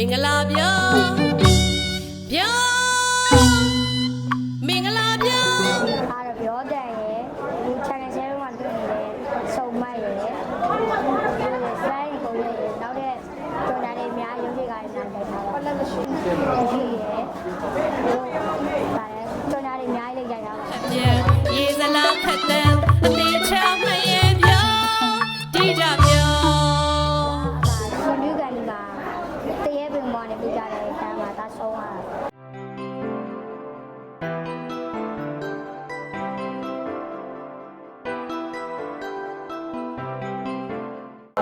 င်္ဂလာပြောပြောမင်္ဂလာပြောအားရပြောတဲ့ရဲ့ဒီ channel 7မှာတွေ့နေတဲ့စုံမတ်ရဲ့ဒီစိုင်းကိုရဲ့နောက်တဲ့ကျော်နာလေးအများရုပ်တွေကလည်းနားလိုက်တာပါဟုတ်လားမရှိရှိရဲ့တို့ဒါလည်းကျော်နာလေးအများကြီးလိုက်ကြတာပါပြန်ရေစလားခတ်တန်းအသေးချာမရဲ့ မှာဒါဆုံးသွားတာ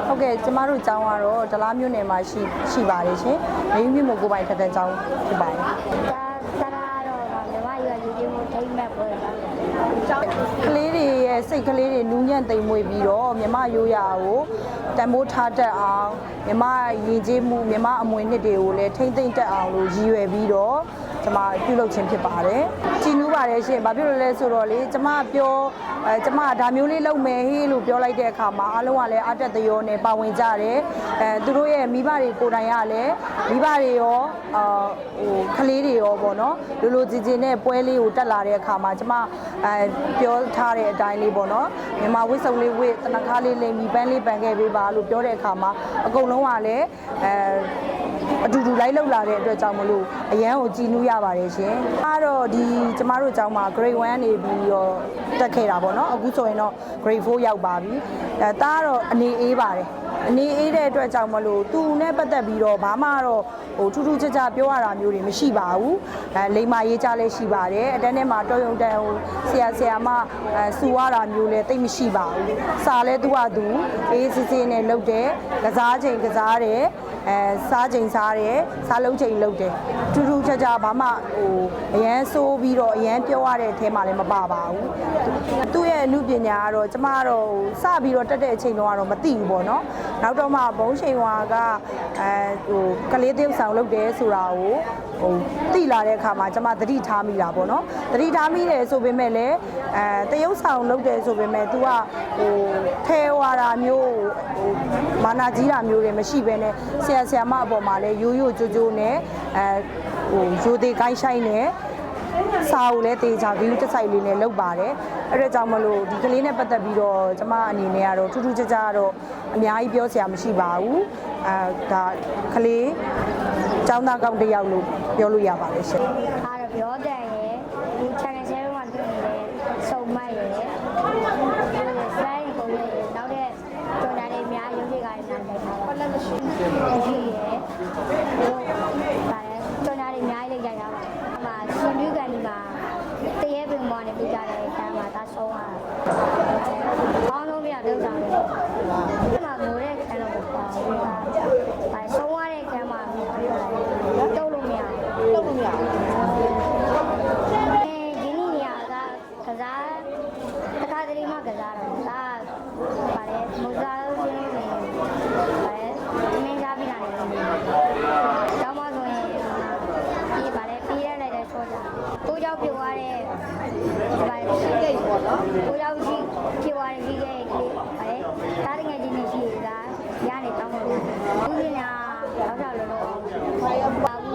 ဟုတ်ကဲ့ကျမတို့ကျောင်းကတော့ဒလားမြို့နယ်မှာရှိရှိပါတယ်ရှင်။မင်းမြို့မကိုပိုင်ထက်တဲ့ကျောင်းဖြစ်ပါတယ်ဒါသရာတော့မြမရွယ်ယူခြင်းကိုထိမ့်မဲ့ပွဲတာ။ ကလေးတွေရဲ့စိတ်ကလေးတွေနူးညံ့သိမ်မွေ့ပြီးတော့မြမရိုးရာကိုတန်ဖိုးထားတတ်အောင်မြမရည်ကြီးမှုမြမအမွေနှစ်တွေကိုလည်းထိမ့်သိမ့်တတ်အောင်လို့ရည်ရွယ်ပြီးတော့ ကျမပြုလုပ်ခြင်းဖြစ်ပါတယ်။ကြည်နူးပါတယ်ရှင်။ဘာဖြစ်လို့လဲဆိုတော့လေကျမပြောအဲကျမဒါမျိုးလေးလုပ်မယ်ဟေးလို့ပြောလိုက်တဲ့အခါမှာအားလုံးကလည်းအတက်တရောနဲ့ပါဝင်ကြတယ်။အဲသူတို့ရဲ့မိဘတွေကိုယ်တိုင်ကလည်းမိဘတွေရောအာဟိုကလေးတွေရောပေါ့နော်။လူလူကြည်ကြည်နဲ့ပွဲလေးကိုတက်လာတဲ့အခါမှာကျမအဲပြောထားတဲ့အတိုင်းလေးပေါ့နော်။မြန်မာဝစ်စုံလေးဝစ်တနခါလေးလိမ်ပြီးပန်းလေးပန်ခဲ့ပေးပါလို့ပြောတဲ့အခါမှာအကုန်လုံးကလည်းအဲ အတူတူလိုက်လောက်လာတဲ့အတွက်ကြောင့်မလို့အရန်ကိုကြည်နူးရပါတယ်ရှင်။အားတော့ဒီကျမတို့အကြောင်းမှာ grade 1နေပြီးတော့တက်ခဲ့တာပေါ့နော်။အခုဆိုရင်တော့ grade 4ရောက်ပါပြီ။အဲတားတော့အနေအေးပါတယ်။အနေအေးတဲ့အတွက်ကြောင့်မလို့သူနဲ့ပတ်သက်ပြီးတော့ဘာမှတော့ဟိုထူးထူးခြားခြားပြောရတာမျိုးတွေမရှိပါဘူး။အဲလိမ္မာရေးကြလည်းရှိပါတယ်။အတန်းထဲမှာတော်ရုံတန်ဟိုဆရာဆရာမအဲစူရတာမျိုးလည်းတိတ်မရှိပါဘူး။စာလဲသူကသူအေးစစ်စစ်နဲ့လုပ်တယ်။ကစားချိန်ကစားတယ်။ အဲစားချိန်စားတယ်။စားလုံးချိန်လုပ်တယ်။ထူးထူးခြားခြားဘာမှဟိုအရန်ဆိုးပြီးတော့အရန်ပြောရတဲ့အထဲမှာလည်းမပါပါဘူး။သူ့ရဲ့အမှုပညာကတော့ကျမကတော့ဟိုစပြီးတော့တက်တဲ့အချိန်တော့ကတော့မသိဘူးပေါ့နော်။နောက်တော့မှဘုံချိန်ဝါကအဲဟိုကလေးတယောက်ဆောင်လုပ်တယ်ဆိုတာကိုဟိုသိလာတဲ့အခါမှာကျမသတိထားမိတာပေါ့နော်။သတိထားမိတယ်ဆိုပေမဲ့လည်းအဲတရုပ်ဆောင်လုပ်တယ်ဆိုပေမဲ့ तू ကဟိုထဲဝါတာမျိုးဟိုမာနာကြီးတာမျိုးတွေမရှိဘဲနဲ့ဆရာဆရာမအပေါ်မှာလည်းရိုးရိုးကြိုးကြိုးနဲ့အဲဟိုရိုးသေးကိုင်းဆိုင်နဲ့စာကိုလည်းတေချာ view တစ်ဆိုင်လေးနဲ့လုပ်ပါတယ်အဲ့ဒါကြောင့်မလို့ဒီကလေးနဲ့ပတ်သက်ပြီးတော့ကျမအနေနဲ့ကတော့ထူးထူးခြားခြားတော့အများကြီးပြောစရာမရှိပါဘူးအဲဒါကလေးចောင်းသားကောင်းတစ်ယောက်လို့ပြောလို့ရပါတယ်ရှင်အားရပြောတဲ့ရဲ့ ဒါပါလေမူစားရုပ်ရှင်တွေပါလေအမင်းစားပြီးတာတွေတော့မဆိုရင်ဒီပါလေပြေးရလိုက်တဲ့ဆောကြကိုကြောက်ပြွားတဲ့ပါလေရှိကိတ်ပေါ့နော်ကိုကြောက်ရှိပြွားတဲ့ရှိကိတ်လေးပါလေတားငယ်ချင်းတွေရှိတာရနေတော့မလို့ဦးရှင်ကတော့တော့လို့ပါ